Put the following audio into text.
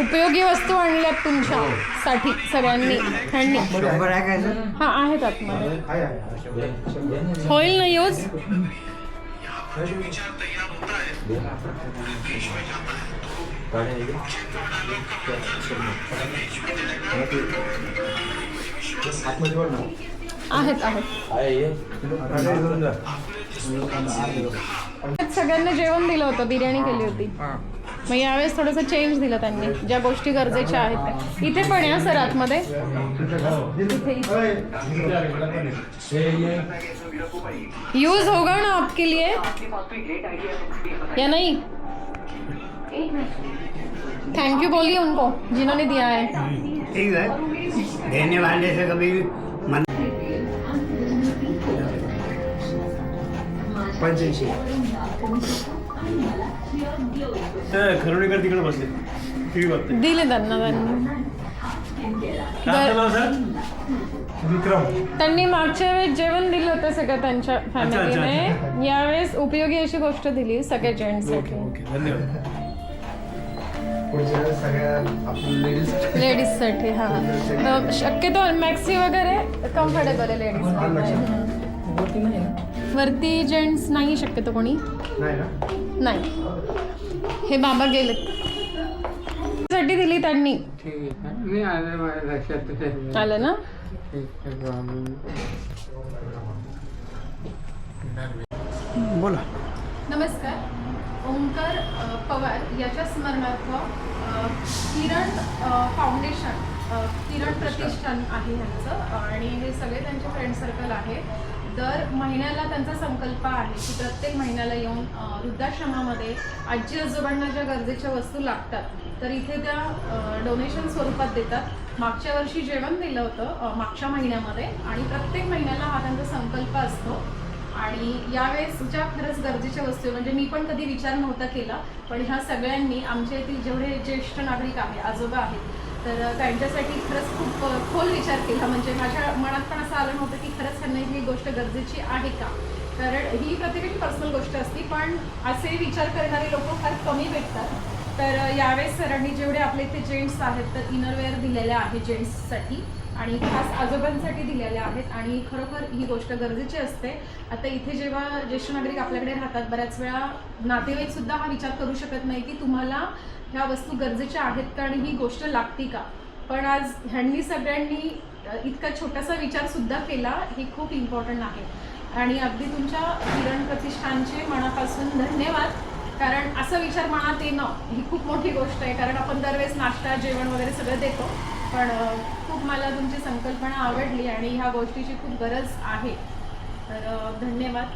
उपयोगी वस्तू आणल्यात तुमच्या साठी सगळ्यांनी. ह्यांनी हा आहेत आतमध्ये. होईल ना यूज? आहेत आहेत. सगळ्यांना जेवण दिलं होतं बिर्याणी केली होती. मग यावेळेस थोडंसं चेंज दिलं त्यांनी ज्या गोष्टी गरजेच्या आहेत त्या. इथे पण या सर आतमध्ये. यूज होगा ना आपके लिए. या नहीं? थैंक यू बोलिए उनको जिन्होंने दिया है. ठीक है. देने वाले से कभी पंच्याऐंशी. खरोडीकर तिकडे बसले. टीव्ही बघते दिले त्यांना त्यांनी. विक्रम. त्यांनी मागच्या वेळेस जेवण दिलं होतं सगळं त्यांच्या फॅमिलीने यावेळेस उपयोगी अशी गोष्ट दिली सगळ्या जेंट्ससाठी. ओके धन्यवाद. पुढच्या वेळेस सगळ्या आपण लेडीज लेडीजसाठी हा. शक्यतो मॅक्सी वगैरे कम्फर्टेबल आहे लेडीज वरती जेंट्स नाही शक्यतो कोणी. नाही ना? नाही. हे बाबा गेले साठी दिली त्यांनी. ठीक आहे मी आलं माझ्या लक्षात. आलं ना? बोला. नमस्कार. ओंकार अ, पवार याच्या स्मरणार्थ अ, किरण अ, फाउंडेशन अ, किरण प्रतिष्ठान आहे ह्यांचं. आणि हे सगळे त्यांचे फ्रेंड सर्कल आहे दर महिन्याला त्यांचा संकल्प आहे की प्रत्येक महिन्याला येऊन वृद्धाश्रमामध्ये आजी आजोबांना ज्या गरजेच्या वस्तू लागतात तर इथे त्या डोनेशन स्वरूपात देतात. मागच्या वर्षी जेवण दिलं होतं मागच्या महिन्यामध्ये आणि प्रत्येक महिन्याला हा त्यांचा संकल्प असतो. आणि यावेळेस ज्या खरंच गरजेच्या वस्तू म्हणजे मी पण कधी विचार नव्हता केला पण ह्या सगळ्यांनी आमच्या येथील जेवढे ज्येष्ठ नागरिक आहे आजोबा आहेत तर त्यांच्यासाठी खरंच खूप खोल विचार केला. म्हणजे माझ्या मनात पण असं आलं नव्हतं की खरंच त्यांना हे गरजेची आहे का? कारण ही प्रत्येकाची पर्सनल गोष्ट असते पण असे विचार करणारे लोक फार कमी भेटतात. तर यावेळेस सरांनी जेवढे आपले इथे जेंट्स आहेत तर इनरवेअर दिलेल्या आहेत जेंट्ससाठी आणि खास आजोबांसाठी दिलेल्या आहेत आणि खरोखर ही गोष्ट गरजेची असते. आता इथे जेव्हा ज्येष्ठ नागरिक आपल्याकडे राहतात बऱ्याच वेळा नातेवाईक सुद्धा हा विचार करू शकत नाही की तुम्हाला ह्या वस्तू गरजेच्या आहेत का आणि ही गोष्ट लागती का? पण आज ह्यांनी सगळ्यांनी इतका छोटासा विचार सुद्धा केला हे खूप इम्पॉर्टंट आहे. आणि अगदी तुमच्या किरण प्रतिष्ठानचे मनापासून धन्यवाद. कारण असा विचार मनात येणं ही खूप मोठी गोष्ट आहे. कारण आपण दरवेळेस नाश्ता जेवण वगैरे सगळं देतो. पण खूप मला तुमची संकल्पना आवडली आणि ह्या गोष्टीची खूप गरज आहे. तर धन्यवाद.